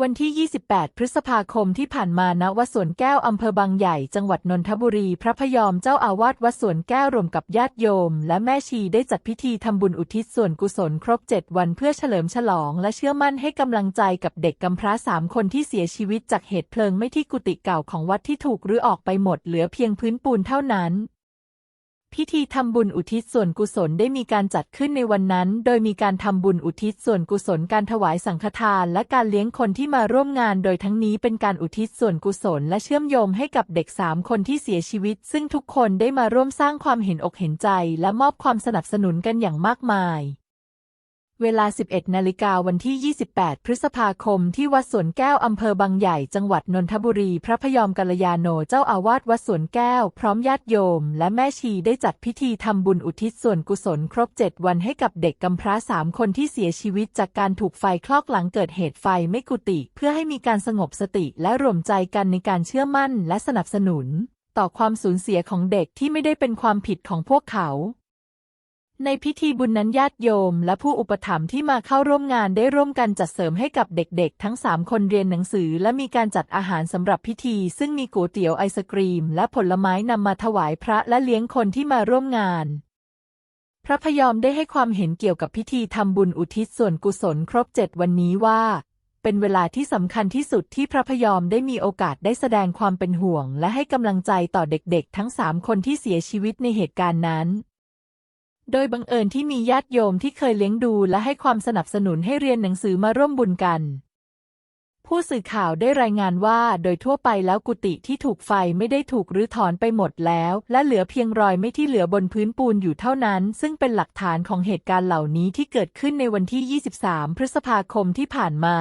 วันที่ 28 พฤษภาคมที่ผ่านมาณวัดสวนแก้วอำเภอบางใหญ่ จังหวัดนนทบุรี พระพยอมเจ้าอาวาสวัดสวนแก้วรวมกับญาติโยม และแม่ชีได้จัดพิธีทำบุญอุทิศส่วนกุศลครบ 7 วันเพื่อเฉลิมฉลอง และเชื่อมั่นให้กำลังใจกับเด็กกำพร้าสามคนที่เสียชีวิตจากเหตุเพลิงไหม้ที่กุฏิเก่าของวัดที่ถูกรื้อออกไปหมดเหลือเพียงพื้นปูนเท่านั้น พิธีทำบุญอุทิศส่วนกุศลได้มีการจัดขึ้นในวันนั้น โดยมีการทำบุญอุทิศส่วนกุศลการถวายสังฆทาน และการเลี้ยงคนที่มาร่วมงาน โดยทั้งนี้เป็นการอุทิศส่วนกุศล และเชื่อมโยงให้กับเด็กสามคนที่เสียชีวิต ซึ่งทุกคนได้มาร่วมสร้างความเห็นอกเห็นใจ และมอบความสนับสนุนกันอย่างมากมาย เวลา 11 นาฬิกาวันที่ 28 พฤษภาคม ที่วัดสวนแก้ว อำเภอบางใหญ่ จังหวัดนนทบุรี พระพยอมกัลยาโน เจ้าอาวาสวัดสวนแก้ว พร้อมญาติโยม และแม่ชีได้จัดพิธีทำบุญอุทิศส่วนกุศลครบ 7 วันให้กับเด็กกำพร้าสามคนที่เสียชีวิตจากการถูกไฟคลอกหลังเกิดเหตุไฟไม่กุฏิเพื่อให้มีการสงบสติและรวมใจกันในการเชื่อมั่น และสนับสนุน ต่อความสูญเสียของเด็กที่ไม่ได้เป็นความผิดของพวกเขา ในพิธีบุญนั้นญาติโยม และผู้อุปถัมภ์ที่มาเข้าร่วมงานได้ร่วมกันจัดเสริมให้กับเด็กๆ ทั้ง 3 คนเรียนหนังสือ และมีการจัดอาหารสำหรับพิธี ซึ่งมีก๋วยเตี๋ยวไอศกรีม และผลไม้นำมาถวายพระและเลี้ยงคนที่มาร่วมงาน พระพยอมได้ให้ความเห็นเกี่ยวกับพิธีทำบุญอุทิศส่วนกุศลครบเจ็ดวันนี้ว่า เป็นเวลาที่สำคัญที่สุดที่พระพยอมได้มีโอกาสได้แสดงความเป็นห่วง และให้กำลังใจต่อเด็กๆ ทั้งสามคนที่เสียชีวิตในเหตุการณ์นั้น โดยบังเอิญที่มีญาติโยมที่เคยเลี้ยงดูและให้ความสนับสนุนให้เรียนหนังสือมาร่วมบุญกัน ผู้สื่อข่าวได้รายงานว่าโดยทั่วไปแล้วกุฏิที่ถูกไฟไม่ได้ถูกรื้อถอนไปหมดแล้ว และเหลือเพียงรอยไม่ที่เหลือบนพื้นปูนอยู่เท่านั้น ซึ่งเป็นหลักฐานของเหตุการณ์เหล่านี้ที่เกิดขึ้นในวันที่ 23 พฤษภาคมที่ผ่านมา